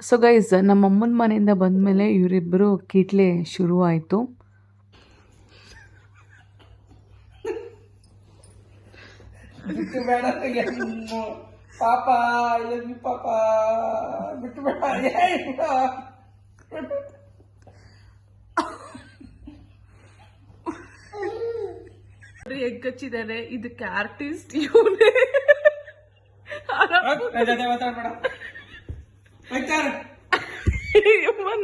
So guys ನಮ್ಮ ಅಮ್ಮನ ಮನೆಯಿಂದ ಬಂದಮೇಲೆ ಇವರಿಬ್ಬರು ಕೀಟ್ಲೆ ಶುರು ಆಯಿತು. ಬಿಟ್ಟು ಬೇಡ. ಪಾಪ ಎಲ್ಲಿ ಪಾಪ. ಬಿಟ್ಟು ಬೇಡ. ಎಗ್ ಹಚ್ಚಿದ್ದಾರೆ ಇದಕ್ಕೆ ಆರ್ಟಿಸ್ಟ್ ಇವನೇ. ಮಾತಾಡ್ಬೇಡ.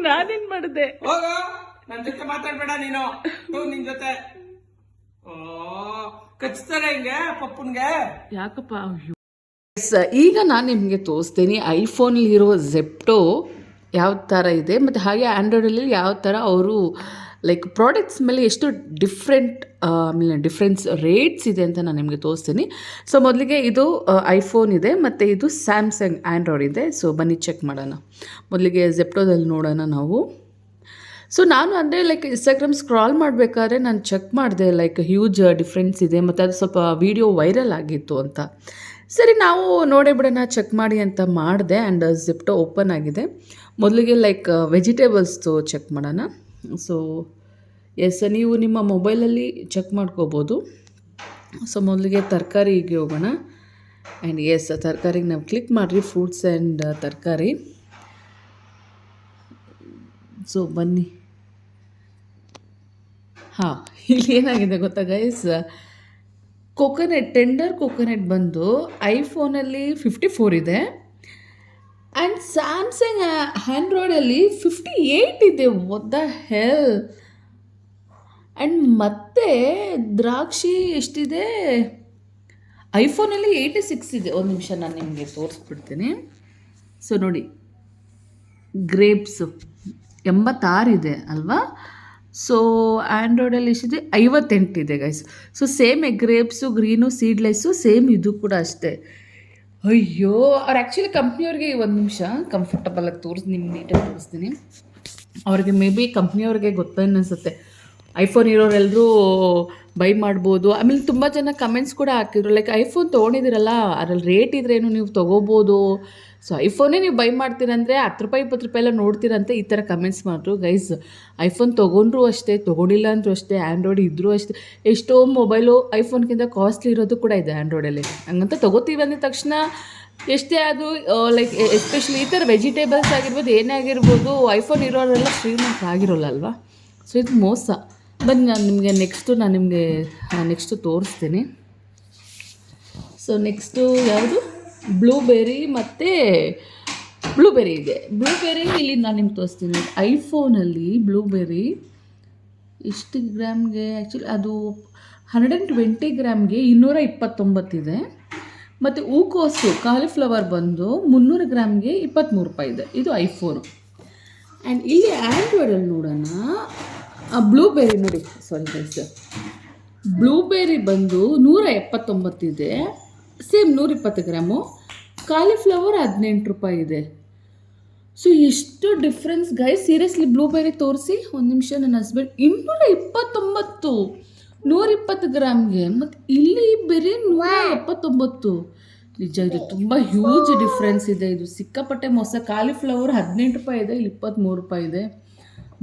ನಾನೇನ್ ಮಾಡಿದೆ? ಹೋಗ. ನನ್ ಜೊತೆ ಮಾತಾಡ್ಬೇಡ ನೀನು. ನಿನ್ ಜೊತೆ. ಓ ಕಚ್ತಾರೆ ಹಿಂಗೆ ಪಪ್ಪನ್ಗೆ. ಯಾಕಪ್ಪ? ಈಗ ನಾನು ನಿಮಗೆ ತೋರಿಸ್ತೀನಿ ಐಫೋನಲ್ಲಿರೋ ಜೆಪ್ಟೋ ಯಾವ ಥರ ಇದೆ ಮತ್ತು ಹಾಗೆ ಆ್ಯಂಡ್ರಾಯ್ಡಲ್ಲಿ ಯಾವ ಥರ ಅವರು ಲೈಕ್ ಪ್ರಾಡಕ್ಟ್ಸ್ ಮೇಲೆ ಎಷ್ಟು ಡಿಫ್ರೆಂಟ್ ಆಮೇಲೆ ಡಿಫ್ರೆನ್ಸ್ ರೇಟ್ಸ್ ಇದೆ ಅಂತ ನಾನು ನಿಮಗೆ ತೋರಿಸ್ತೀನಿ. ಸೊ ಮೊದಲಿಗೆ ಇದು ಐಫೋನ್ ಇದೆ, ಮತ್ತು ಇದು ಸ್ಯಾಮ್ಸಂಗ್ ಆ್ಯಂಡ್ರಾಯ್ಡ್ ಇದೆ. ಸೊ ಬನ್ನಿ ಚೆಕ್ ಮಾಡೋಣ. ಮೊದಲಿಗೆ ಜೆಪ್ಟೋದಲ್ಲಿ ನೋಡೋಣ ನಾವು. ಸೊ ನಾನು ಅಂದರೆ ಲೈಕ್ ಇನ್ಸ್ಟಾಗ್ರಾಮ್ ಸ್ಕ್ರಾಲ್ ಮಾಡಬೇಕಾದ್ರೆ ನಾನು ಚೆಕ್ ಮಾಡಿದೆ ಲೈಕ್ ಹ್ಯೂಜ್ ಡಿಫ್ರೆನ್ಸ್ ಇದೆ, ಮತ್ತು ಅದು ಸ್ವಲ್ಪ ವೀಡಿಯೋ ವೈರಲ್ ಆಗಿತ್ತು ಅಂತ. ಸರಿ, ನಾವು ನೋಡೇ ಬಿಡೋಣ ಚೆಕ್ ಮಾಡಿ ಅಂತ ಮಾಡಿದೆ ಆ್ಯಂಡ್ ಜಿಪ್ಟೋ ಓಪನ್ ಆಗಿದೆ. ಮೊದಲಿಗೆ ಲೈಕ್ ವೆಜಿಟೇಬಲ್ಸ್ದು ಚೆಕ್ ಮಾಡೋಣ. ಸೊ ಎಸ್ ನೀವು ನಿಮ್ಮ ಮೊಬೈಲಲ್ಲಿ ಚೆಕ್ ಮಾಡ್ಕೋಬೋದು. ಸೊ ಮೊದಲಿಗೆ ತರಕಾರಿಗೆ ಹೋಗೋಣ. ಆ್ಯಂಡ್ ಎಸ್ ತರಕಾರಿಗೆ ನಾವು ಕ್ಲಿಕ್ ಮಾಡಿರಿ ಫ್ರೂಟ್ಸ್ ಆ್ಯಂಡ್ ತರಕಾರಿ. ಸೊ ಬನ್ನಿ. ಹಾಂ, ಇಲ್ಲಿ ಏನಾಗಿದೆ ಗೊತ್ತಾ ಗೈಸ್ ಕೊಕೊನೆಟ್ ಟೆಂಡರ್ ಕೊಕೊನೆಟ್ ಬಂದು ಐಫೋನಲ್ಲಿ ಫಿಫ್ಟಿ ಫೋರ್ ಇದೆ. ಆ್ಯಂಡ್ ಸ್ಯಾಮ್ಸಂಗ್ ಆ್ಯಂಡ್ರಾಯ್ಡಲ್ಲಿ ಫಿಫ್ಟಿ ಏಯ್ಟ್ ಇದೆ. ಒದ್ದ ಹೆಲ್ ಆ್ಯಂಡ್ ಮತ್ತೆ ದ್ರಾಕ್ಷಿ ಎಷ್ಟಿದೆ? ಐಫೋನಲ್ಲಿ ಏಯ್ಟಿ ಸಿಕ್ಸ್ ಇದೆ. ಒಂದು ನಿಮಿಷ, ನಾನು ನಿಮಗೆ ತೋರಿಸ್ಬಿಡ್ತೀನಿ. ಸೊ ನೋಡಿ ಗ್ರೇಪ್ಸು ಎಂಬತ್ತಾರಿದೆ ಅಲ್ವಾ? ಸೊ ಆ್ಯಂಡ್ರಾಯ್ಡಲ್ಲಿ ಎಷ್ಟಿದೆ? ಐವತ್ತೆಂಟಿದೆ guys so same grapes green seedless same ಇದು ಕೂಡ ಅಷ್ಟೇ. ಅಯ್ಯೋ, ಅವ್ರು ಆ್ಯಕ್ಚುಲಿ ಕಂಪ್ನಿಯವ್ರಿಗೆ ಒಂದು ನಿಮಿಷ ಕಂಫರ್ಟಬಲಾಗಿ ತೋರಿಸಿ ನಿಮ್ಗೆ ನೀಟಾಗಿ ತೋರಿಸ್ತೀನಿ. ಅವ್ರಿಗೆ ಮೇ ಬಿ ಕಂಪ್ನಿಯವ್ರಿಗೆ ಗೊತ್ತೇನು ಅನಿಸುತ್ತೆ ಐಫೋನ್ ಇರೋರೆಲ್ಲರೂ ಬೈ ಮಾಡ್ಬೋದು. ಆಮೇಲೆ ತುಂಬ ಜನ ಕಮೆಂಟ್ಸ್ ಕೂಡ ಹಾಕಿದ್ರು. ಲೈಕ್ ಐಫೋನ್ ತೊಗೊಂಡಿದ್ದೀರಲ್ಲ, ಅದ್ರಲ್ಲಿ ರೇಟ್ ಇದ್ರೇನು ನೀವು ತೊಗೋಬೋದು? ಸೊ ಐಫೋನೇ ನೀವು ಬೈ ಮಾಡ್ತೀರಂದರೆ ಹತ್ತು ರೂಪಾಯಿ, ಇಪ್ಪತ್ತು ರೂಪಾಯಿ ಎಲ್ಲ ನೋಡ್ತೀರಂತೆ, ಈ ಥರ ಕಮೆಂಟ್ಸ್ ಮಾಡಿದ್ರು ಗೈಸ್ ಐಫೋನ್ ತೊಗೊಂಡ್ರು ಅಷ್ಟೇ, ತೊಗೊಂಡಿಲ್ಲ ಅಂದರೂ ಅಷ್ಟೇ ಆ್ಯಂಡ್ರಾಯ್ಡ್ ಇದ್ದರೂ ಅಷ್ಟೇ, ಎಷ್ಟೋ ಮೊಬೈಲು ಐಫೋನ್ಗಿಂತ ಕಾಸ್ಟ್ಲಿ ಇರೋದು ಕೂಡ ಇದೆ ಆ್ಯಂಡ್ರಾಯ್ಡಲ್ಲಿ ಹಂಗಂತ ತೊಗೋತೀವಿ ಅಂದ ತಕ್ಷಣ ಎಷ್ಟೇ ಅದು ಲೈಕ್ ಎಸ್ಪೆಷಲಿ ಈ ಥರ ವೆಜಿಟೇಬಲ್ಸ್ ಆಗಿರ್ಬೋದು, ಏನೇ ಆಗಿರ್ಬೋದು ಐಫೋನ್ ಇರೋರೆಲ್ಲ ಶ್ರೀಮಂತ ಆಗಿರೋಲ್ಲ ಅಲ್ವಾ? ಸೊ ಇದು ಮೋಸ. ಬನ್ನಿ, ನಾನು ನಿಮಗೆ ನೆಕ್ಸ್ಟು ನಾನು ನಿಮಗೆ ನೆಕ್ಸ್ಟು ತೋರಿಸ್ತೀನಿ. ಸೊ ನೆಕ್ಸ್ಟು ಯಾವುದು? ಬ್ಲೂಬೆರಿ ಮತ್ತು ಬ್ಲೂಬೆರಿ ಇದೆ. ಬ್ಲೂಬೆರಿ ಇಲ್ಲಿ ನಾನು ನಿಮ್ಗೆ ತೋರಿಸ್ತೀನಿ. ಐಫೋನಲ್ಲಿ ಬ್ಲೂಬೆರಿ ಇಷ್ಟು ಗ್ರಾಮ್ಗೆ ಆ್ಯಕ್ಚುಲಿ ಅದು ಹಂಡ್ರೆಡ್ ಆ್ಯಂಡ್ ಟ್ವೆಂಟಿ ಗ್ರಾಮ್ಗೆ ಇನ್ನೂರ ಇಪ್ಪತ್ತೊಂಬತ್ತಿದೆ ಮತ್ತು ಹೂಕೋಸು ಕಾಲಿಫ್ಲವರ್ ಬಂದು ಮುನ್ನೂರು ಗ್ರಾಮ್ಗೆ ಇಪ್ಪತ್ತ್ಮೂರು ರೂಪಾಯಿ ಇದೆ. ಇದು ಐಫೋನು. ಆ್ಯಂಡ್ ಇಲ್ಲಿ ಆ್ಯಂಡ್ರಾಯ್ಡಲ್ಲಿ ನೋಡೋಣ. ಬ್ಲೂಬೆರಿ ನೋಡಿ ಸಾರಿ ಸರ್ ಬ್ಲೂಬೆರಿ ಬಂದು ನೂರ ಎಪ್ಪತ್ತೊಂಬತ್ತಿದೆ ಸೇಮ್ ನೂರಿಪ್ಪತ್ತು ಗ್ರಾಮು. ಕಾಲಿಫ್ಲವರ್ ಹದಿನೆಂಟು ರೂಪಾಯಿ ಇದೆ. ಸೊ ಎಷ್ಟು ಡಿಫ್ರೆನ್ಸ್ ಗೈ ಸೀರಿಯಸ್ಲಿ ಬ್ಲೂಬೆರಿ ತೋರಿಸಿ, ಒಂದು ನಿಮಿಷ ನನ್ನ ಹಸ್ಬೆಂಡ್ ಇನ್ನೂರ ಇಪ್ಪತ್ತೊಂಬತ್ತು. ನೂರಿಪ್ಪತ್ತು ಗ್ರಾಮ್ಗೆ, ಮತ್ತು ಇಲ್ಲಿ ಬೆರಿ ನೂರ ಎಪ್ಪತ್ತೊಂಬತ್ತು ನಿಜ, ಇದು ತುಂಬ ಹ್ಯೂಜ್ ಡಿಫ್ರೆನ್ಸ್ ಇದೆ. ಇದು ಸಿಕ್ಕಾಪಟ್ಟೆ ಮೋಸ. ಕಾಲಿಫ್ಲವರ್ ಹದಿನೆಂಟು ರೂಪಾಯಿ ಇದೆ, ಇಲ್ಲಿ ಇಪ್ಪತ್ತ್ಮೂರು ರೂಪಾಯಿ ಇದೆ.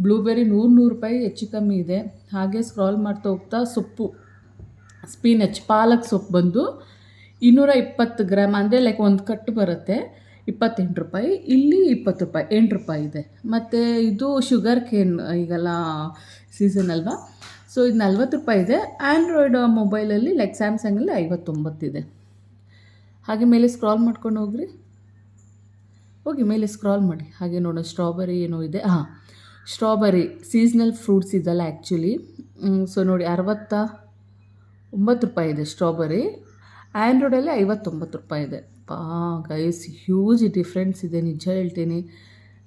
ಬ್ಲೂಬೆರಿ ನೂರು ನೂರು ರೂಪಾಯಿ, ಹೆಚ್ಚು ಕಮ್ಮಿ ಇದೆ. ಹಾಗೆ ಸ್ಕ್ರಾಲ್ ಮಾಡ್ತಾ ಹೋಗ್ತಾ ಸೊಪ್ಪು. ಸ್ಪಿನಚ್ ಪಾಲಕ್ ಸೊಪ್ಪು ಬಂದು ಇನ್ನೂರ ಇಪ್ಪತ್ತು ಗ್ರಾಮ್ ಅಂದರೆ ಲೈಕ್ ಒಂದು ಕಟ್ಟು ಬರುತ್ತೆ. ಇಪ್ಪತ್ತೆಂಟು ರೂಪಾಯಿ. ಇಲ್ಲಿ ಇಪ್ಪತ್ತು ರೂಪಾಯಿ, ಎಂಟು ರೂಪಾಯಿ ಇದೆ. ಮತ್ತು ಇದು ಶುಗರ್ ಕೇನ್ ಈಗೆಲ್ಲ ಸೀಸನ್ ಅಲ್ವಾ? ಸೊ ಇದು ನಲ್ವತ್ತು ರೂಪಾಯಿ ಇದೆ. ಆ್ಯಂಡ್ರಾಯ್ಡ್ ಮೊಬೈಲಲ್ಲಿ ಲೈಕ್ ಸ್ಯಾಮ್ಸಂಗಲ್ಲಿ ಐವತ್ತೊಂಬತ್ತಿದೆ ಹಾಗೆ ಮೇಲೆ ಸ್ಕ್ರಾಲ್ ಮಾಡ್ಕೊಂಡು ಹೋಗ್ರಿ. ಹೋಗಿ ಮೇಲೆ ಸ್ಕ್ರಾಲ್ ಮಾಡಿ. ಹಾಗೆ ನೋಡೋಣ ಸ್ಟ್ರಾಬೆರಿ ಏನೋ ಇದೆ. ಹಾಂ ಸ್ಟ್ರಾಬೆರಿ ಸೀಸ್ನಲ್ ಫ್ರೂಟ್ಸ್ ಇದೆಲ್ಲ ಆ್ಯಕ್ಚುಲಿ ಸೊ ನೋಡಿ, ಅರವತ್ತ ಒಂಬತ್ತು ರೂಪಾಯಿ ಇದೆ ಸ್ಟ್ರಾಬೆರಿ ಆ್ಯಂಡ್ರಾಯ್ಡಲ್ಲಿ ಐವತ್ತೊಂಬತ್ತು ರೂಪಾಯಿ ಇದೆ. ಪಾ ಗೈಸ್ ಹ್ಯೂಜ್ ಡಿಫ್ರೆನ್ಸ್ ಇದೆ. ನಿಜ ಹೇಳ್ತೀನಿ.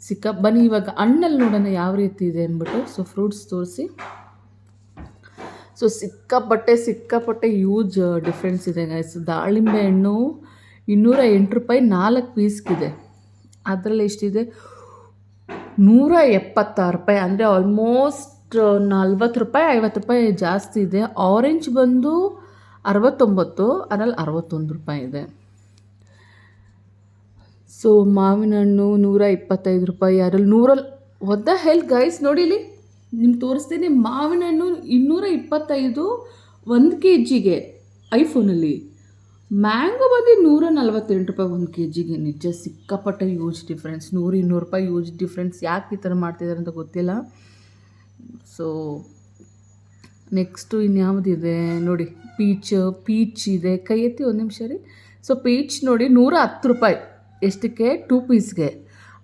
ಸಿಕ್ಕ, ಬನ್ನಿ, ಇವಾಗ ಹಣ್ಣಲ್ಲಿ ನೋಡೋಣ ಯಾವ ರೀತಿ ಇದೆ ಅಂದ್ಬಿಟ್ಟು. ಸೊ ಫ್ರೂಟ್ಸ್ ತೋರಿಸಿ. ಸೊ ಸಿಕ್ಕಾಪಟ್ಟೆ ಸಿಕ್ಕಾಪಟ್ಟೆ ಹ್ಯೂಜ್ ಡಿಫ್ರೆನ್ಸ್ ಇದೆ ಗೈಸ್ ದಾಳಿಂಬೆ ಹಣ್ಣು ಇನ್ನೂರ ಎಂಟು ರೂಪಾಯಿ ನಾಲ್ಕು ಪೀಸ್ಗಿದೆ. ಅದರಲ್ಲಿ ಎಷ್ಟಿದೆ? ನೂರ ಎಪ್ಪತ್ತಾರು ರೂಪಾಯಿ. ಅಂದರೆ ಆಲ್ಮೋಸ್ಟ್ ನಲ್ವತ್ತು ರೂಪಾಯಿ, ಐವತ್ತು ರೂಪಾಯಿ ಜಾಸ್ತಿ ಇದೆ. ಆರೆಂಜ್ ಬಂದು ಅರವತ್ತೊಂಬತ್ತು ಅದರಲ್ಲಿ ಅರವತ್ತೊಂದು ರೂಪಾಯಿ ಇದೆ. ಸೊ ಮಾವಿನ ಹಣ್ಣು ನೂರ ಇಪ್ಪತ್ತೈದು ರೂಪಾಯಿ. ಅದರಲ್ಲಿ ನೂರಲ್ಲಿ ಒದ್ದ ಹೆಲ್ತ್ ಗೈಸ್ ನೋಡಿಲಿ? ನಿಮ್ಗೆ ತೋರಿಸ್ತೀನಿ. ಮಾವಿನ ಹಣ್ಣು ಇನ್ನೂರ ಇಪ್ಪತ್ತೈದು ಒಂದು ಕೆ ಜಿಗೆ ಐಫೋನಲ್ಲಿ. ಮ್ಯಾಂಗೋ ಬಂದು ನೂರ ನಲ್ವತ್ತೆಂಟು ರೂಪಾಯಿ ಒಂದು ಕೆ ಜಿಗೆ ನಿಜ ಸಿಕ್ಕಾಪಟ್ಟೆ ಯೂಸ್ ಡಿಫ್ರೆನ್ಸ್ ನೂರು ಇನ್ನೂರು ರೂಪಾಯಿ ಯೂಜ್ ಡಿಫ್ರೆನ್ಸ್ ಯಾಕೆ ಈ ಥರ ಮಾಡ್ತಿದ್ದಾರೆ ಅಂತ ಗೊತ್ತಿಲ್ಲ. ಸೊ ನೆಕ್ಸ್ಟು ಇನ್ಯಾವುದಿದೆ ನೋಡಿ. ಪೀಚ್ ಪೀಚ್ ಇದೆ. ಕೈ ಎತ್ತಿ ಒಂದು ನಿಮಿಷ ರೀ ಸೊ ಪೀಚ್ ನೋಡಿ ನೂರ ಹತ್ತು ರೂಪಾಯಿ. ಎಷ್ಟಕ್ಕೆ? ಟೂ ಪೀಸ್ಗೆ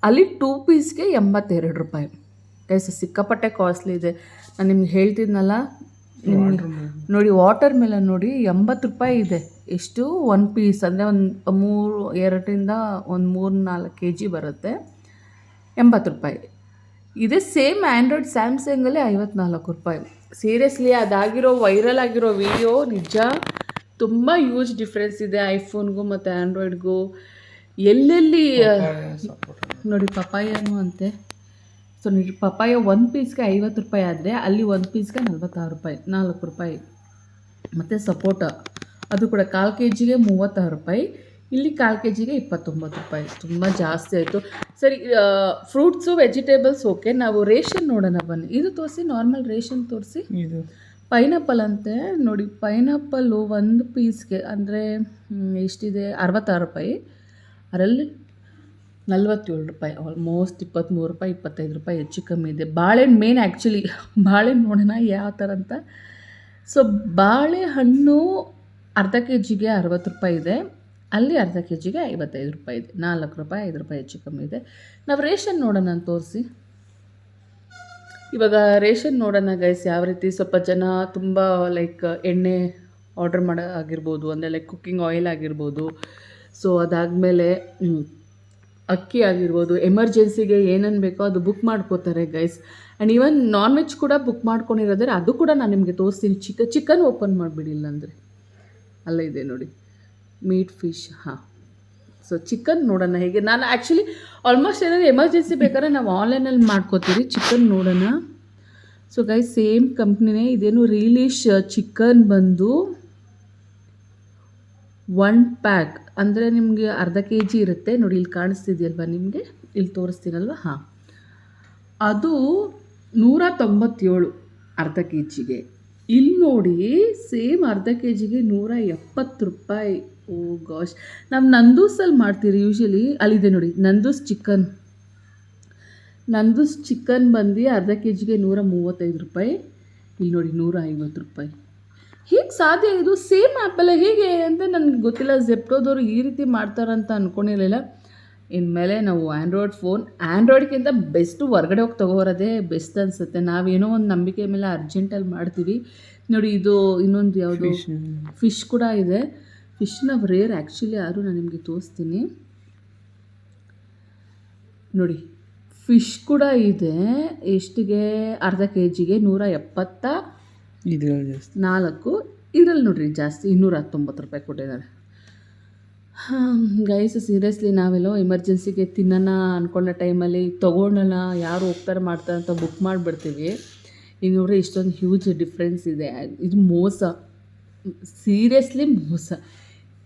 ಅಲ್ಲಿ ಟೂ ಪೀಸ್ಗೆ ಎಂಬತ್ತೆರಡು ರೂಪಾಯಿ. ಗೈಸ್ ಸಿಕ್ಕಾಪಟ್ಟೆ ಕಾಸ್ಟ್ಲಿ ಇದೆ. ನಾನು ನಿಮ್ಗೆ ಹೇಳ್ತಿದ್ನಲ್ಲ ನೋಡಿ ವಾಟರ್ ಮೆಲನ್ ನೋಡಿ ಎಂಬತ್ತು ರೂಪಾಯಿ ಇದೆ. ಎಷ್ಟು? ಒನ್ ಪೀಸ್ ಅಂದರೆ ಒಂದು ಮೂರು ಎರಡರಿಂದ ಒಂದು ಮೂರು ನಾಲ್ಕು ಕೆ ಜಿ ಬರುತ್ತೆ. ಎಂಬತ್ತು ರೂಪಾಯಿ. ಇದೇ ಸೇಮ್ ಆ್ಯಂಡ್ರಾಯ್ಡ್ ಸ್ಯಾಮ್ಸಂಗಲ್ಲೇ ಐವತ್ನಾಲ್ಕು ರೂಪಾಯಿ. ಸೀರಿಯಸ್ಲಿ ಅದಾಗಿರೋ ವೈರಲ್ ಆಗಿರೋ ವಿಡಿಯೋ ನಿಜ ತುಂಬ ಯೂಜ್ ಡಿಫ್ರೆನ್ಸ್ ಇದೆ ಐಫೋನ್ಗೂ ಮತ್ತು ಆ್ಯಂಡ್ರಾಯ್ಡ್ಗೂ ಎಲ್ಲೆಲ್ಲಿ ನೋಡಿ ಪಪಾಯನೂ ಅಂತೆ. ಸೊ ನೋಡಿ ಪಪಾಯ ಒಂದು ಪೀಸ್ಗೆ ಐವತ್ತು ರೂಪಾಯಿ ಆದರೆ ಅಲ್ಲಿ ಒಂದು ಪೀಸ್ಗೆ ನಲ್ವತ್ತಾರು ರೂಪಾಯಿ, ನಾಲ್ಕು ರೂಪಾಯಿ. ಮತ್ತು ಸಪೋಟ ಅದು ಕೂಡ ಕಾಲು ಕೆ ಜಿಗೆ ಮೂವತ್ತಾರು ರೂಪಾಯಿ. ಇಲ್ಲಿ ಕಾಲು ಕೆ ಜಿಗೆ ಇಪ್ಪತ್ತೊಂಬತ್ತು ರೂಪಾಯಿ. ತುಂಬ ಜಾಸ್ತಿ ಆಯಿತು. ಸರಿ ಫ್ರೂಟ್ಸು ವೆಜಿಟೇಬಲ್ಸ್ ಓಕೆ ನಾವು ರೇಷನ್ ನೋಡೋಣ ಬನ್ನಿ. ಇದು ತೋರಿಸಿ ನಾರ್ಮಲ್ ರೇಷನ್ ತೋರಿಸಿ. ಇದು. ಪೈನಾಪಲ್ ಅಂತೆ. ನೋಡಿ ಪೈನಾಪಲ್ಲು ಒಂದು ಪೀಸ್ಗೆ ಅಂದರೆ ಎಷ್ಟಿದೆ? ಅರವತ್ತಾರು ರೂಪಾಯಿ. ಅದರಲ್ಲಿ ನಲ್ವತ್ತೇಳು ರೂಪಾಯಿ ಆಲ್ಮೋಸ್ಟ್ ಇಪ್ಪತ್ತ್ಮೂರು ರೂಪಾಯಿ ಇಪ್ಪತ್ತೈದು ರೂಪಾಯಿ ಹೆಚ್ಚು ಕಮ್ಮಿ ಇದೆ. ಬಾಳೆಹಣ್ಣು ಮೇನ್ ಆ್ಯಕ್ಚುಲಿ ಬಾಳೆಹಣ್ಣು ನೋಡೋಣ ಯಾವ ಥರ ಅಂತ. ಸೊ ಬಾಳೆಹಣ್ಣು ಅರ್ಧ ಕೆ ಜಿಗೆ ಅರವತ್ತು ರೂಪಾಯಿ ಇದೆ. ಅಲ್ಲಿ ಅರ್ಧ ಕೆ ಜಿಗೆ ಐವತ್ತೈದು ರೂಪಾಯಿ ಇದೆ. ನಾಲ್ಕು ರೂಪಾಯಿ, ಐದು ರೂಪಾಯಿ ಹೆಚ್ಚು ಕಮ್ಮಿ ಇದೆ. ನಾವು ರೇಷನ್ ನೋಡೋಣ ತೋರಿಸಿ. ಇವಾಗ ರೇಷನ್ ನೋಡೋಣ ಗೈಸ್ ಯಾವ ರೀತಿ ಸ್ವಲ್ಪ ಜನ ತುಂಬ ಲೈಕ್ ಎಣ್ಣೆ ಆರ್ಡ್ರ್ ಮಾಡೋ, ಆಗಿರ್ಬೋದು, ಅಂದರೆ ಲೈಕ್ ಕುಕ್ಕಿಂಗ್ ಆಯಿಲ್ ಆಗಿರ್ಬೋದು. ಸೊ ಅದಾದಮೇಲೆ ಅಕ್ಕಿ ಆಗಿರ್ಬೋದು ಎಮರ್ಜೆನ್ಸಿಗೆ ಏನೇನು ಬೇಕೋ ಅದು ಬುಕ್ ಮಾಡ್ಕೋತಾರೆ guys and even non veg ಕೂಡ ಬುಕ್ ಮಾಡ್ಕೊಂಡಿರೋದ್ರೆ ಅದು ಕೂಡ ನಾನು ನಿಮಗೆ ತೋರಿಸ್ತೀನಿ. ಚಿಕ ಚಿಕನ್ ಓಪನ್ ಮಾಡಿಬಿಡಿಲ್ಲ ಅಂದರೆ ಅಲ್ಲೇ ಇದೆ ನೋಡಿ. ಮೀಟ್ ಫಿಶ್ ಹಾಂ. ಸೊ ಚಿಕನ್ ನೋಡೋಣ ಹೇಗೆ? ನಾನು ಆ್ಯಕ್ಚುಲಿ ಆಲ್ಮೋಸ್ಟ್ ಏನಾದರೂ ಎಮರ್ಜೆನ್ಸಿ ಬೇಕಾದ್ರೆ ನಾವು ಆನ್ಲೈನಲ್ಲಿ ಮಾಡ್ಕೋತೀವಿ ಚಿಕನ್ ನೋಡೋಣ. ಸೊ ಗೈ ಸೇಮ್ ಕಂಪ್ನಿನೇ ಇದೇನು ರೀಲಿಶ್ ಚಿಕನ್ ಬಂದು ಒನ್ ಪ್ಯಾಕ್ ಅಂದರೆ ನಿಮಗೆ ಅರ್ಧ ಕೆ ಜಿ ಇರುತ್ತೆ. ನೋಡಿ, ಇಲ್ಲಿ ಕಾಣಿಸ್ತಿದೆಯಲ್ವಾ ನಿಮಗೆ? ಇಲ್ಲಿ ತೋರಿಸ್ತೀನಲ್ವ? ಹಾಂ. ಅದು ನೂರ ತೊಂಬತ್ತೇಳು ಅರ್ಧ ಕೆ ಜಿಗೆ ಇಲ್ಲಿ ನೋಡಿ ಸೇಮ್ ಅರ್ಧ ಕೆ ಜಿಗೆ ನೂರ ಎಪ್ಪತ್ತು ರೂಪಾಯಿ. ಓ ಗಾಶ್. ನಾವು ನಂದೂಸಲ್ಲಿ ಮಾಡ್ತೀರಿ ಯೂಶ್ವಲಿ ಅಲ್ಲಿದೆ ನೋಡಿ ನಂದೂಸ್ ಚಿಕನ್. ನಂದೂಸ್ ಚಿಕನ್ ಬಂದು ಅರ್ಧ ಕೆ ಜಿಗೆ ನೂರ ಮೂವತ್ತೈದು ರೂಪಾಯಿ. ಇಲ್ಲಿ ನೋಡಿ ನೂರ ಐವತ್ತು ರೂಪಾಯಿ. ಹೇಗೆ ಸಾಧ್ಯ ಇದು? ಸೇಮ್ ಆ್ಯಪಲ್ಲ ಹೇಗೆ ಅಂತ ನನಗೆ ಗೊತ್ತಿಲ್ಲ. ಜೆಪ್ಟೋದವರು ಈ ರೀತಿ ಮಾಡ್ತಾರಂತ ಅಂದ್ಕೊಂಡಿರಲಿಲ್ಲ ಇನ್ಮೇಲೆ ನಾವು ಆ್ಯಂಡ್ರಾಯ್ಡ್ ಫೋನ್ ಆ್ಯಂಡ್ರಾಯ್ಡ್ಗಿಂತ ಬೆಸ್ಟು ಹೊರ್ಗಡೆ ಹೋಗಿ ತೊಗೋರೋದೇ ಬೆಸ್ಟ್ ಅನಿಸುತ್ತೆ. ನಾವೇನೋ ಒಂದು ನಂಬಿಕೆ ಮೇಲೆ ಅರ್ಜೆಂಟಲ್ಲಿ ಮಾಡ್ತೀವಿ. ನೋಡಿ ಇದು ಇನ್ನೊಂದು ಯಾವುದು? ಫಿಶ್ ಕೂಡ ಇದೆ. ಫಿಶ್ನ ರೇರ್ ಆ್ಯಕ್ಚುಲಿ ಯಾರು ನಾನು ನಿಮಗೆ ತೋರಿಸ್ತೀನಿ. ನೋಡಿ ಫಿಶ್ ಕೂಡ ಇದೆ. ಎಷ್ಟಿಗೆ? ಅರ್ಧ ಕೆ ಜಿಗೆ ನೂರ ಎಪ್ಪತ್ತ ನಾಲ್ಕು. ಇದರಲ್ಲಿ ನೋಡಿರಿ ಜಾಸ್ತಿ. ಇನ್ನೂರ ಹತ್ತೊಂಬತ್ತು ರೂಪಾಯಿ ಕೊಟ್ಟಿದ್ದಾರೆ. ಗೈಸ್ ಸೀರಿಯಸ್ಲಿ ನಾವೆಲ್ಲೋ ಎಮರ್ಜೆನ್ಸಿಗೆ ತಿನ್ನೋಣ ಅಂದ್ಕೊಂಡ ಟೈಮಲ್ಲಿ ತೊಗೊಳೋಣ ಯಾರು ಹೋಗ್ತಾರೆ ಮಾಡ್ತಾರೆ ಅಂತ ಬುಕ್ ಮಾಡಿಬಿಡ್ತೀವಿ. ಈಗ ನೋಡ್ರಿ ಇಷ್ಟೊಂದು ಹ್ಯೂಜ್ ಡಿಫ್ರೆನ್ಸ್ ಇದೆ. ಇದು ಮೋಸ. ಸೀರಿಯಸ್ಲಿ ಮೋಸ.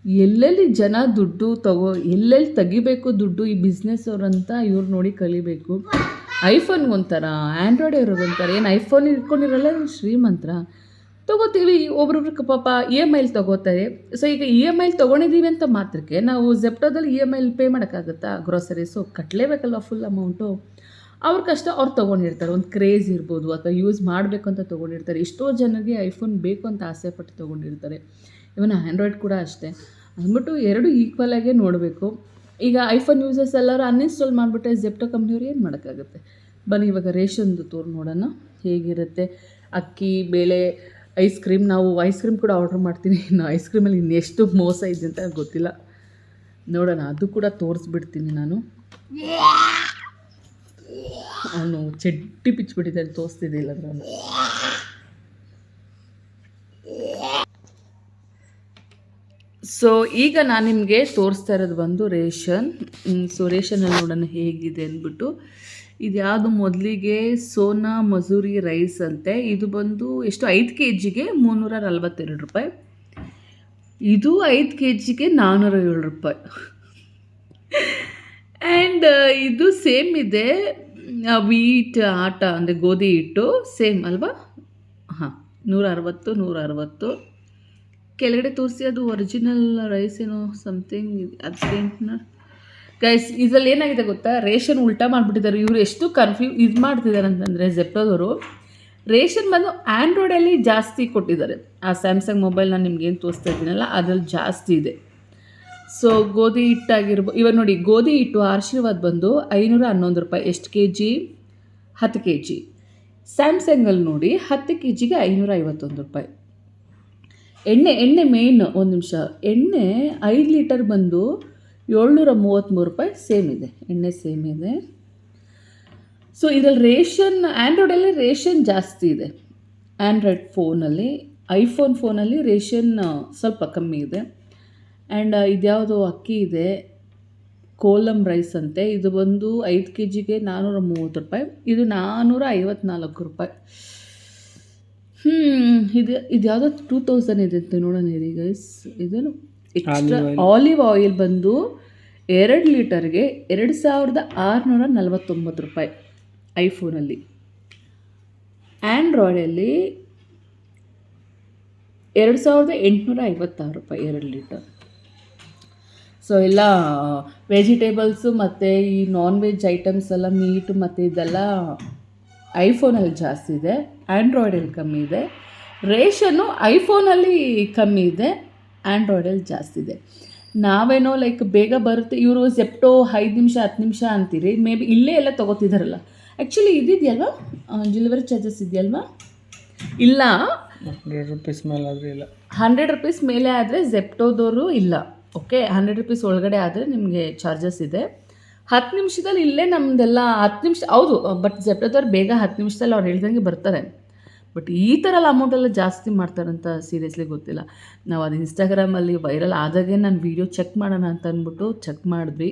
ಎಲ್ಲೆಲ್ಲಿ ಜನ ದುಡ್ಡು ತಗೋ, ಎಲ್ಲೆಲ್ಲಿ ತೆಗಿಬೇಕು ದುಡ್ಡು ಈ ಬಿಸ್ನೆಸ್ ಅವ್ರಂತ ಇವ್ರು ನೋಡಿ ಕಲಿಬೇಕು. ಐಫೋನ್ಗೊಂಥರ ಆ್ಯಂಡ್ರಾಯ್ಡ್ ಇರೋದೊಂಥರ ಏನು ಐಫೋನ್ ಇಟ್ಕೊಂಡಿರಲ್ಲ ಶ್ರೀಮಂತರ? ತೊಗೋತೀವಿ ಒಬ್ರೊಬ್ರಿಗೆ ಪಾಪ ಇ ಎಂ ಐಲಿ ತೊಗೋತಾರೆ. ಸೊ ಈಗ ಇ ಎಂ ಐಲಿ ತೊಗೊಂಡಿದ್ದೀವಿ ಅಂತ ಮಾತ್ರಕ್ಕೆ ನಾವು ಜೆಪ್ಟೋದಲ್ಲಿ ಇ ಎಂ ಐಲಿ ಪೇ ಮಾಡೋಕ್ಕಾಗುತ್ತಾ? ಗ್ರೋಸರೀಸು ಕಟ್ಟಲೇಬೇಕಲ್ವ ಫುಲ್ ಅಮೌಂಟು ಅವ್ರ ಕಷ್ಟ ಅವ್ರು ತೊಗೊಂಡಿರ್ತಾರೆ. ಒಂದು ಕ್ರೇಜ್ ಇರ್ಬೋದು, ಅಥವಾ ಯೂಸ್ ಮಾಡಬೇಕು ಅಂತ ತೊಗೊಂಡಿರ್ತಾರೆ. ಎಷ್ಟೋ ಜನರಿಗೆ ಐಫೋನ್ ಬೇಕು ಅಂತ ಆಸೆ ಪಟ್ಟು ತೊಗೊಂಡಿರ್ತಾರೆ. ಇವನ್ ಆ್ಯಂಡ್ರಾಯ್ಡ್ ಕೂಡ ಅಷ್ಟೇ. ಅಂದ್ಬಿಟ್ಟು ಎರಡು ಈಕ್ವಲ್ ಆಗೇ ನೋಡಬೇಕು. ಈಗ ಐಫೋನ್ ಯೂಸರ್ಸ್ ಎಲ್ಲರೂ ಅನ್ಇನ್ಸ್ಟಾಲ್ ಮಾಡಿಬಿಟ್ರೆ ಜೆಪ್ಟೋ ಕಂಪ್ನಿಯವ್ರು ಏನು ಮಾಡೋಕ್ಕಾಗುತ್ತೆ? ಬನ್ನಿ, ಇವಾಗ ರೇಷನ್ದು ತೋರು ನೋಡೋಣ. ಹೇಗಿರುತ್ತೆ? ಅಕ್ಕಿ, ಬೇಳೆ ಐಸ್ ಕ್ರೀಮ್ ನಾವು ಐಸ್ ಕ್ರೀಮ್ ಕೂಡ ಆರ್ಡ್ರ್ ಮಾಡ್ತೀನಿ. ಇನ್ನು ಐಸ್ ಕ್ರೀಮಲ್ಲಿ ಇನ್ನೆಷ್ಟು ಮೋಸ ಇದೆ ಅಂತ ಗೊತ್ತಿಲ್ಲ. ನೋಡೋಣ, ಅದು ಕೂಡ ತೋರಿಸ್ಬಿಡ್ತೀನಿ ನಾನು. ಅವನು ಚಡ್ಡಿ ಬಿಚ್ಚಿಬಿಟ್ಟಿದ್ದಾನೆ ತೋರಿಸ್ತಿದ್ದಿಲ್ಲ ಅವನು ಸೊ ಈಗ ನಾನು ನಿಮಗೆ ತೋರಿಸ್ತಾ ಇರೋದು ಬಂದು ರೇಷನ್. ಸೊ ರೇಷನಲ್ಲಿ ನೋಡೋಣ ಹೇಗಿದೆ ಅಂದ್ಬಿಟ್ಟು. ಇದು ಯಾವುದು ಮೊದಲಿಗೆ ಸೋನಾ ಮಸೂರಿ ರೈಸ್ ಅಂತೆ. ಇದು ಬಂದು ಎಷ್ಟು? ಐದು ಕೆ ಜಿಗೆ ಮುನ್ನೂರ ನಲ್ವತ್ತೆರಡು ರೂಪಾಯಿ. ಇದು ಐದು ಕೆ ಜಿಗೆ ನಾನ್ನೂರ ಏಳು ರೂಪಾಯಿ. ಆ್ಯಂಡ್ ಇದು ಸೇಮ್ ಇದೆ. ವೀಟ್ ಆಟ, ಅಂದರೆ ಗೋಧಿ ಹಿಟ್ಟು ಸೇಮ್ ಅಲ್ವಾ? ಹಾಂ ನೂರ ಅರವತ್ತು ನೂರ ಅರವತ್ತು ಕೆಳಗಡೆ ತೋರಿಸಿ, ಅದು ಒರಿಜಿನಲ್ ರೈಸ್ ಏನೋ ಸಮಥಿಂಗ್ ಅದು ಗೈಸ್ ಇದರಲ್ಲಿ ಏನಾಗಿದೆ ಗೊತ್ತಾ? ರೇಷನ್ ಉಲ್ಟಾ ಮಾಡಿಬಿಟ್ಟಿದ್ದಾರೆ. ಇವರು ಎಷ್ಟು ಕನ್ಫ್ಯೂ ಇದು ಮಾಡ್ತಿದ್ದಾರೆ ಅಂತಂದರೆ ಜೆಪ್ಟೋದವರು ರೇಷನ್ ಬಂದು ಆ್ಯಂಡ್ರಾಯ್ಡಲ್ಲಿ ಜಾಸ್ತಿ ಕೊಟ್ಟಿದ್ದಾರೆ. ಆ ಸ್ಯಾಮ್ಸಂಗ್ ಮೊಬೈಲ್ ನಾನು ನಿಮ್ಗೇನು ತೋರಿಸ್ತಾ ಇದ್ದೀನಲ್ಲ, ಅದ್ರಲ್ಲಿ ಜಾಸ್ತಿ ಇದೆ. ಸೊ ಗೋಧಿ ಹಿಟ್ಟಾಗಿರ್ಬೋದು ಇವಾಗ ನೋಡಿ, ಗೋಧಿ ಹಿಟ್ಟು ಆಶೀರ್ವಾದ ಬಂದು ಐನೂರ ಹನ್ನೊಂದು ರೂಪಾಯಿ, ಎಷ್ಟು ಕೆ ಜಿ ಹತ್ತು ಕೆ ಜಿ ಸ್ಯಾಮ್ಸಂಗಲ್ಲಿ ನೋಡಿ, ಹತ್ತು ಕೆ ಜಿಗೆ ಐನೂರ ಐವತ್ತೊಂದು ರೂಪಾಯಿ. ಎಣ್ಣೆ ಎಣ್ಣೆ ಮೇಯ್ನ್ ಒಂದು ನಿಮಿಷ. ಎಣ್ಣೆ ಐದು ಲೀಟರ್ ಬಂದು ಏಳ್ನೂರ ಮೂವತ್ತ್ಮೂರು ರೂಪಾಯಿ ಸೇಮ್ ಇದೆ. ಎಣ್ಣೆ ಸೇಮ್ ಇದೆ. ಸೊ ಇದರಲ್ಲಿ ರೇಷನ್ ಆ್ಯಂಡ್ರಾಯ್ಡಲ್ಲಿ ರೇಷನ್ ಜಾಸ್ತಿ ಇದೆ. ಆ್ಯಂಡ್ರಾಯ್ಡ್ ಫೋನಲ್ಲಿ ಐಫೋನ್ ಫೋನಲ್ಲಿ ರೇಷನ್ ಸ್ವಲ್ಪ ಕಮ್ಮಿ ಇದೆ. ಆ್ಯಂಡ್ ಇದ್ಯಾವುದು ಅಕ್ಕಿ ಇದೆ. ಕೋಲಮ್ ರೈಸ್ ಅಂತೆ. ಇದು ಬಂದು ಐದು ಕೆ ಜಿಗೆ ನಾನ್ನೂರ ಮೂವತ್ತು ರೂಪಾಯಿ. ಇದು ನಾನ್ನೂರ ಐವತ್ನಾಲ್ಕು ರೂಪಾಯಿ. ಹ್ಞೂ ಇದು ಇದು ಯಾವುದೋ ಟೂ ತೌಸಂಡ್ ಇದೆ ಅಂತ ನೋಡೋಣ ಇದೆ ಗೈಸ್ ಇದನ್ನು ಎಕ್ಸ್ಟ್ರಾ ಆಲಿವ್ ಆಯಿಲ್ ಬಂದು ಎರಡು ಲೀಟರ್ಗೆ ಎರಡು ಸಾವಿರದ ಆರುನೂರ ನಲವತ್ತೊಂಬತ್ತು ರೂಪಾಯಿ ಐಫೋನಲ್ಲಿ. ಆ್ಯಂಡ್ರಾಯ್ಡಲ್ಲಿ ಎರಡು ಸಾವಿರದ ಎಂಟುನೂರ ಐವತ್ತಾರು ರೂಪಾಯಿ ಎರಡು ಲೀಟರ್. ಸೊ ಎಲ್ಲ ವೆಜಿಟೇಬಲ್ಸು ಮತ್ತು ಈ ನಾನ್ ವೆಜ್ ಐಟಮ್ಸ್ ಎಲ್ಲ ಮೀಟ್ ಮತ್ತು ಇದೆಲ್ಲ ಐಫೋನಲ್ಲಿ ಜಾಸ್ತಿ ಇದೆ. ಆ್ಯಂಡ್ರಾಯ್ಡಲ್ಲಿ ಕಮ್ಮಿ ಇದೆ. ರೇಷನ್ನು ಐಫೋನಲ್ಲಿ ಕಮ್ಮಿ ಇದೆ. ಆ್ಯಂಡ್ರಾಯ್ಡಲ್ಲಿ ಜಾಸ್ತಿ ಇದೆ. ನಾವೇನೋ ಲೈಕ್ ಬೇಗ ಬರುತ್ತೆ. ಇವರು ಜೆಪ್ಟೋ ಐದು ನಿಮಿಷ ಹತ್ತು ನಿಮಿಷ ಅಂತೀರಿ. ಮೇ ಬಿ ಇಲ್ಲೇ ಎಲ್ಲ ತೊಗೋತಿದ್ದಾರಲ್ಲ ಆ್ಯಕ್ಚುಲಿ ಇದಿದೆಯಲ್ವಾ? ಡೆಲಿವರಿ ಚಾರ್ಜಸ್ ಇದೆಯಲ್ವಾ? ಇಲ್ಲ. ಹಂಡ್ರೆಡ್ ರುಪೀಸ್ ಮೇಲೆ ಆದರೆ ಇಲ್ಲ. ಹಂಡ್ರೆಡ್ ರುಪೀಸ್ ಮೇಲೆ ಆದರೆ ಜೆಪ್ಟೋದವರು ಇಲ್ಲ. ಓಕೆ ಹಂಡ್ರೆಡ್ ರುಪೀಸ್ ಒಳಗಡೆ ಆದರೆ ನಿಮಗೆ ಚಾರ್ಜಸ್ ಇದೆ. ಹತ್ತು ನಿಮಿಷದಲ್ಲಿ ಇಲ್ಲೇ ನಮ್ಮದೆಲ್ಲ ಹತ್ತು ನಿಮಿಷ, ಹೌದು ಬಟ್ ಜಪ್ರದವ್ರು ಬೇಗ ಹತ್ತು ನಿಮಿಷದಲ್ಲಿ ಅವ್ರು ಹೇಳ್ದಂಗೆ ಬರ್ತಾರೆ. ಬಟ್ ಈ ಥರ ಅಮೌಂಟೆಲ್ಲ ಜಾಸ್ತಿ ಮಾಡ್ತಾರಂತ ಸೀರಿಯಸ್ಲಿ ಗೊತ್ತಿಲ್ಲ. ನಾವು ಅದು ಇನ್ಸ್ಟಾಗ್ರಾಮಲ್ಲಿ ವೈರಲ್ ಆದಾಗೆ ನಾನು ವೀಡಿಯೋ ಚೆಕ್ ಮಾಡೋಣ ಅಂತ ಅಂದ್ಬಿಟ್ಟು ಚೆಕ್ ಮಾಡಿದ್ವಿ.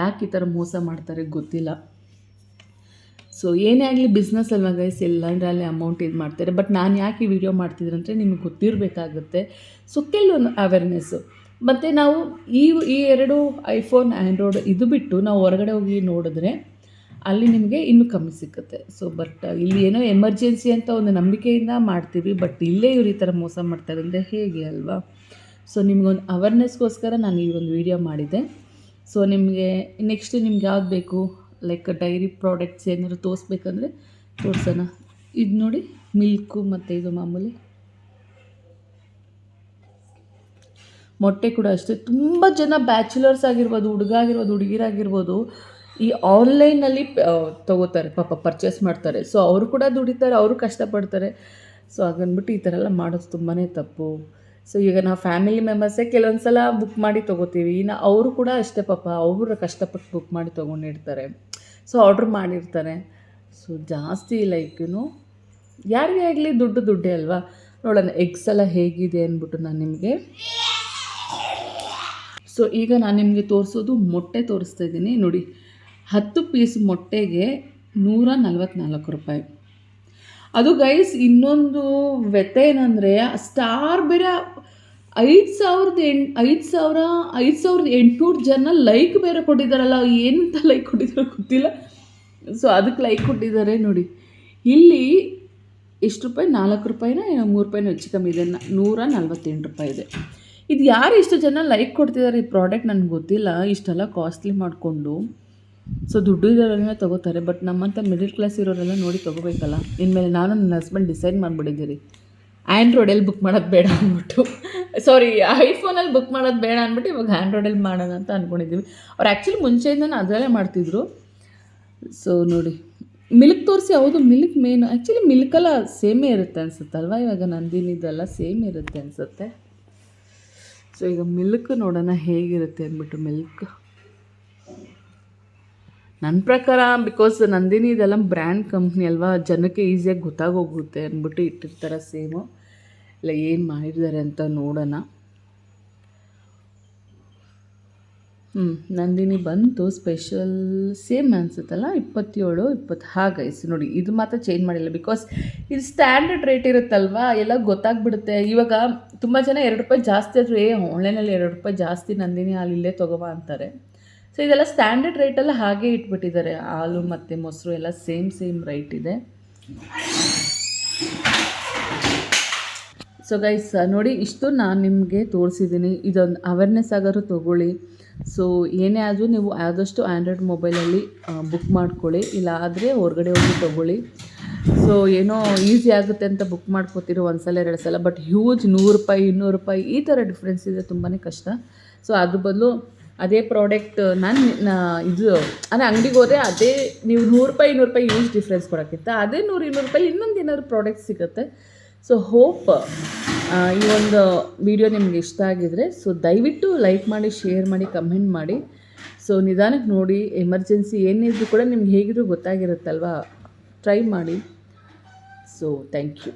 ಯಾಕೆ ಈ ಥರ ಮೋಸ ಮಾಡ್ತಾರೆ ಗೊತ್ತಿಲ್ಲ. ಸೊ ಏನೇ ಆಗಲಿ ಬಿಸ್ನೆಸ್ ಅಲ್ವಾ ಗೈಸ್ ಅಲ್ಲಿ ಅಮೌಂಟ್ ಇದು ಮಾಡ್ತಾರೆ. ಬಟ್ ನಾನು ಯಾಕೆ ಈ ವಿಡಿಯೋ ಮಾಡ್ತಿದ್ದೀನಿ ಅಂದರೆ ನಿಮಗೆ ಗೊತ್ತಿರಬೇಕಾಗುತ್ತೆ. ಸೊ ಕೆಲವೊಂದು ಅವೇರ್ನೆಸ್ಸು ಮತ್ತು ನಾವು ಈ ಈ ಎರಡು ಐಫೋನ್ ಆ್ಯಂಡ್ರಾಯ್ಡ್ ಇದು ಬಿಟ್ಟು ನಾವು ಹೊರಗಡೆ ಹೋಗಿ ನೋಡಿದ್ರೆ ಅಲ್ಲಿ ನಿಮಗೆ ಇನ್ನೂ ಕಮ್ಮಿ ಸಿಕ್ಕುತ್ತೆ ಸೊ ಬಟ್ ಇಲ್ಲಿ ಏನೋ ಎಮರ್ಜೆನ್ಸಿ ಅಂತ ಒಂದು ನಂಬಿಕೆಯಿಂದ ಮಾಡ್ತೀವಿ ಬಟ್ ಇಲ್ಲೇ ಇವ್ರು ಈ ಥರ ಮೋಸ ಮಾಡ್ತಾರೆ ಅಂದರೆ ಹೇಗೆ ಅಲ್ವಾ? ಸೊ ನಿಮಗೊಂದು ಅವೇರ್ನೆಸ್ಗೋಸ್ಕರ ನಾನು ಈ ಒಂದು ವಿಡಿಯೋ ಮಾಡಿದ್ದೆ. ಸೊ ನಿಮಗೆ ನೆಕ್ಸ್ಟ್ ನಿಮ್ಗೆ ಯಾವ್ದು ಬೇಕು? ಲೈಕ್ ಡೈರಿ ಪ್ರಾಡಕ್ಟ್ಸ್ ಏನಾದ್ರು ತೋರಿಸ್ಬೇಕಂದ್ರೆ ತೋರಿಸೋಣ. ಇದು ನೋಡಿ ಮಿಲ್ಕು ಮತ್ತು ಇದು ಮಾಮೂಲಿ ಮೊಟ್ಟೆ ಕೂಡ ಅಷ್ಟೇ. ತುಂಬ ಜನ ಬ್ಯಾಚುಲರ್ಸ್ ಆಗಿರ್ಬೋದು ಹುಡುಗ ಆಗಿರ್ಬೋದು ಹುಡುಗಿರಾಗಿರ್ಬೋದು ಈ ಆನ್ಲೈನಲ್ಲಿ ತೊಗೋತಾರೆ, ಪಾಪ ಪರ್ಚೇಸ್ ಮಾಡ್ತಾರೆ. ಸೊ ಅವರು ಕೂಡ ದುಡಿತಾರೆ, ಅವರು ಕಷ್ಟಪಡ್ತಾರೆ. ಸೊ ಹಾಗನ್ಬಿಟ್ಟು ಈ ಥರ ಎಲ್ಲ ಮಾಡೋದು ತುಂಬಾ ತಪ್ಪು. ಸೊ ಈಗ ನಾವು ಫ್ಯಾಮಿಲಿ ಮೆಂಬರ್ಸೇ ಕೆಲವೊಂದು ಸಲ ಬುಕ್ ಮಾಡಿ ತೊಗೋತೀವಿ. ಇನ್ನು ಅವರು ಕೂಡ ಅಷ್ಟೇ ಪಾಪ, ಅವರು ಕಷ್ಟಪಟ್ಟು ಬುಕ್ ಮಾಡಿ ತೊಗೊಂಡಿರ್ತಾರೆ ಸೊ ಆರ್ಡ್ರ್ ಮಾಡಿರ್ತಾರೆ. ಸೊ ಜಾಸ್ತಿ ಲೈಕ್ ಏನು ಯಾರಿಗೇ ಆಗಲಿ ದುಡ್ಡು ದುಡ್ಡೇ ಅಲ್ವಾ? ನೋಡೋಣ ಎಗ್ಸ್ ಎಲ್ಲ ಹೇಗಿದೆ ಅಂದ್ಬಿಟ್ಟು ನಾನು ನಿಮಗೆ. ಸೊ ಈಗ ನಾನು ನಿಮಗೆ ತೋರಿಸೋದು ಮೊಟ್ಟೆ ತೋರಿಸ್ತಾ ಇದ್ದೀನಿ. ನೋಡಿ, ಹತ್ತು ಪೀಸ್ ಮೊಟ್ಟೆಗೆ ನೂರ ನಲ್ವತ್ನಾಲ್ಕು ರೂಪಾಯಿ. ಅದು ಗೈಸ್ ಇನ್ನೊಂದು ವ್ಯತೆ ಏನಂದರೆ ಸ್ಟಾರ್ ಬೇರೆ ಐದು ಸಾವಿರದ ಎಂಟು, ಐದು ಸಾವಿರ, ಐದು ಸಾವಿರದ ಎಂಟುನೂರು ಜನ ಲೈಕ್ ಬೇರೆ ಕೊಟ್ಟಿದ್ದಾರಲ್ಲ ಏನಂತ ಲೈಕ್ ಕೊಟ್ಟಿದ್ದಾರೋ ಗೊತ್ತಿಲ್ಲ. ಸೊ ಅದಕ್ಕೆ ಲೈಕ್ ಕೊಟ್ಟಿದ್ದಾರೆ ನೋಡಿ. ಇಲ್ಲಿ ಎಷ್ಟು ರೂಪಾಯಿ? ನಾಲ್ಕು ರೂಪಾಯಿನ ಮೂರು ರೂಪಾಯಿನ ಹೆಚ್ಚು ಕಮ್ಮಿ ಇದೆ. ನೂರ ನಲ್ವತ್ತೆಂಟು ರೂಪಾಯಿ ಇದೆ. ಇದು ಯಾರು ಇಷ್ಟು ಜನ ಲೈಕ್ ಕೊಡ್ತಿದ್ದಾರೆ ಈ ಪ್ರಾಡಕ್ಟ್ ನನಗೆ ಗೊತ್ತಿಲ್ಲ. ಇಷ್ಟೆಲ್ಲ ಕಾಸ್ಟ್ಲಿ ಮಾಡಿಕೊಂಡು ಸೊ ದುಡ್ಡು ಇರೋರೆಲ್ಲ ತೊಗೋತಾರೆ ಬಟ್ ನಮ್ಮಂಥ ಮಿಡಲ್ ಕ್ಲಾಸ್ ಇರೋರೆಲ್ಲ ನೋಡಿ ತೊಗೋಬೇಕಲ್ಲ. ಇನ್ಮೇಲೆ ನಾನು ನನ್ನ ಹಸ್ಬೆಂಡ್ ಡಿಸೈಡ್ ಮಾಡಿಬಿಟ್ಟಿದ್ದೀರಿ. ಆ್ಯಂಡ್ರಾಯ್ಡಲ್ಲಿ ಬುಕ್ ಮಾಡೋದು ಬೇಡ ಅಂದ್ಬಿಟ್ಟು. ಸಾರಿ ಐಫೋನಲ್ಲಿ ಬುಕ್ ಮಾಡೋದು ಬೇಡ ಅಂದ್ಬಿಟ್ಟು ಇವಾಗ ಆ್ಯಂಡ್ರಾಯ್ಡಲ್ಲಿ ಮಾಡೋಣ ಅಂತ ಅಂದ್ಕೊಂಡಿದ್ದೀವಿ ಅವ್ರು ಆ್ಯಕ್ಚುಲಿ ಮುಂಚೆಯಿಂದನೂ ಅದರಲ್ಲೇ ಮಾಡ್ತಿದ್ರು. ಸೊ ನೋಡಿ, ಮಿಲ್ಕ್ ತೋರಿಸಿ ಹೌದು, ಮಿಲ್ಕ್ ಮೇನು ಆ್ಯಕ್ಚುಲಿ ಮಿಲ್ಕೆಲ್ಲ ಸೇಮೇ ಇರುತ್ತೆ ಅನ್ಸುತ್ತಲ್ವಾ? ಇವಾಗ ನಂದಿನಿದೆಲ್ಲ ಸೇಮ್ ಇರುತ್ತೆ ಅನಿಸುತ್ತೆ. ಸೊ ಈಗ ಮಿಲ್ಕ್ ನೋಡೋಣ ಹೇಗಿರುತ್ತೆ ಅಂದ್ಬಿಟ್ಟು ಮಿಲ್ಕ್ ನನ್ನ ಪ್ರಕಾರ ಬಿಕಾಸ್ ನಂದಿನಿ ಇದೆಲ್ಲ ಬ್ರ್ಯಾಂಡ್ ಕಂಪ್ನಿ ಅಲ್ವಾ, ಜನಕ್ಕೆ ಈಸಿಯಾಗಿ ಗೊತ್ತಾಗೋಗುತ್ತೆ ಅಂದ್ಬಿಟ್ಟು ಇಟ್ಟಿರ್ತಾರೆ ಸೇಮು ಇಲ್ಲ, ಏನು ಮಾಡಿದ್ದಾರೆ ಅಂತ ನೋಡೋಣ. ಹ್ಞೂ ನಂದಿನಿ ಬಂತು ಸ್ಪೆಷಲ್ ಸೇಮ್ ಅನಿಸುತ್ತಲ್ಲ, ಇಪ್ಪತ್ತೇಳು, ಇಪ್ಪತ್ತು ಹಾಗೈಸ್ ನೋಡಿ, ಇದು ಮಾತ್ರ ಚೇಂಜ್ ಮಾಡಿಲ್ಲ ಬಿಕಾಸ್ ಇದು ಸ್ಟ್ಯಾಂಡರ್ಡ್ ರೇಟ್ ಇರುತ್ತಲ್ವಾ? ಎಲ್ಲ ಗೊತ್ತಾಗ್ಬಿಡುತ್ತೆ. ಇವಾಗ ತುಂಬ ಜನ ಎರಡು ರೂಪಾಯಿ ಜಾಸ್ತಿ ಆದರೂ, ಏ ಆನ್ಲೈನಲ್ಲಿ ಎರಡು ರೂಪಾಯಿ ಜಾಸ್ತಿ ನಂದಿನಿ ಹಾಲು ಇಲ್ಲೇ ತೊಗೋವ ಅಂತಾರೆ. ಸೊ ಇದೆಲ್ಲ ಸ್ಟ್ಯಾಂಡರ್ಡ್ ರೇಟೆಲ್ಲ ಹಾಗೆ ಇಟ್ಬಿಟ್ಟಿದ್ದಾರೆ. ಹಾಲು ಮತ್ತು ಮೊಸರು ಎಲ್ಲ ಸೇಮ್ ಸೇಮ್ ರೈಟ್ ಇದೆ. ಸೊ ಗೈಸ್ ನೋಡಿ, ಇಷ್ಟು ನಾನು ನಿಮಗೆ ತೋರಿಸಿದ್ದೀನಿ. ಇದೊಂದು ಅವೇರ್ನೆಸ್ ಆಗೋರು ತೊಗೊಳ್ಳಿ. ಸೊ ಏನೇ ಆದರೂ ನೀವು ಆದಷ್ಟು ಆ್ಯಂಡ್ರಾಯ್ಡ್ ಮೊಬೈಲಲ್ಲಿ ಬುಕ್ ಮಾಡ್ಕೊಳ್ಳಿ. ಇಲ್ಲ ಆದರೆ ಹೊರಗಡೆ ಹೋಗಿ ತೊಗೊಳ್ಳಿ. ಸೊ ಏನೋ ಈಸಿ ಆಗುತ್ತೆ ಅಂತ ಬುಕ್ ಮಾಡ್ಕೋತಿರೋ ಒಂದು ಸಲ, ಎರಡು ಸಲ ಬಟ್ ಹ್ಯೂಜ್ ನೂರು ರೂಪಾಯಿ, ಇನ್ನೂರು ರೂಪಾಯಿ ಈ ಥರ ಡಿಫ್ರೆನ್ಸ್ ಇದೆ ತುಂಬಾ ಕಷ್ಟ. ಸೊ ಅದ್ರ ಬದಲು ಅದೇ ಪ್ರಾಡಕ್ಟ್ ನಾನು ಇದು, ಅಂದರೆ ಅಂಗಡಿಗೆ ಹೋದರೆ ಅದೇ ನೀವು ನೂರು ರೂಪಾಯಿ, ಇನ್ನೂರು ರೂಪಾಯಿ ಯೂಸ್ ಡಿಫ್ರೆನ್ಸ್ ಕೊಡೋಕ್ಕಿಂತ ಅದೇ ನೂರು, ಇನ್ನೂರು ರೂಪಾಯಿ ಇನ್ನೊಂದು ಏನಾದ್ರು ಪ್ರಾಡಕ್ಟ್ ಸಿಗುತ್ತೆ. ಸೊ ಹೋಪ್ ಈ ಒಂದು ವಿಡಿಯೋ ನಿಮ್ಗೆ ಇಷ್ಟ ಆಗಿದರೆ ಸೊ ದಯವಿಟ್ಟು ಲೈಕ್ ಮಾಡಿ ಶೇರ್ ಮಾಡಿ ಕಮೆಂಟ್ ಮಾಡಿ. ಸೊ ನಿಧಾನಕ್ಕೆ ನೋಡಿ ಎಮರ್ಜೆನ್ಸಿ ಏನಿದ್ರು ಕೂಡ ನಿಮ್ಗೆ ಹೇಗಿದ್ರು ಗೊತ್ತಾಗಿರುತ್ತಲ್ವಾ? ಟ್ರೈ ಮಾಡಿ. So thank you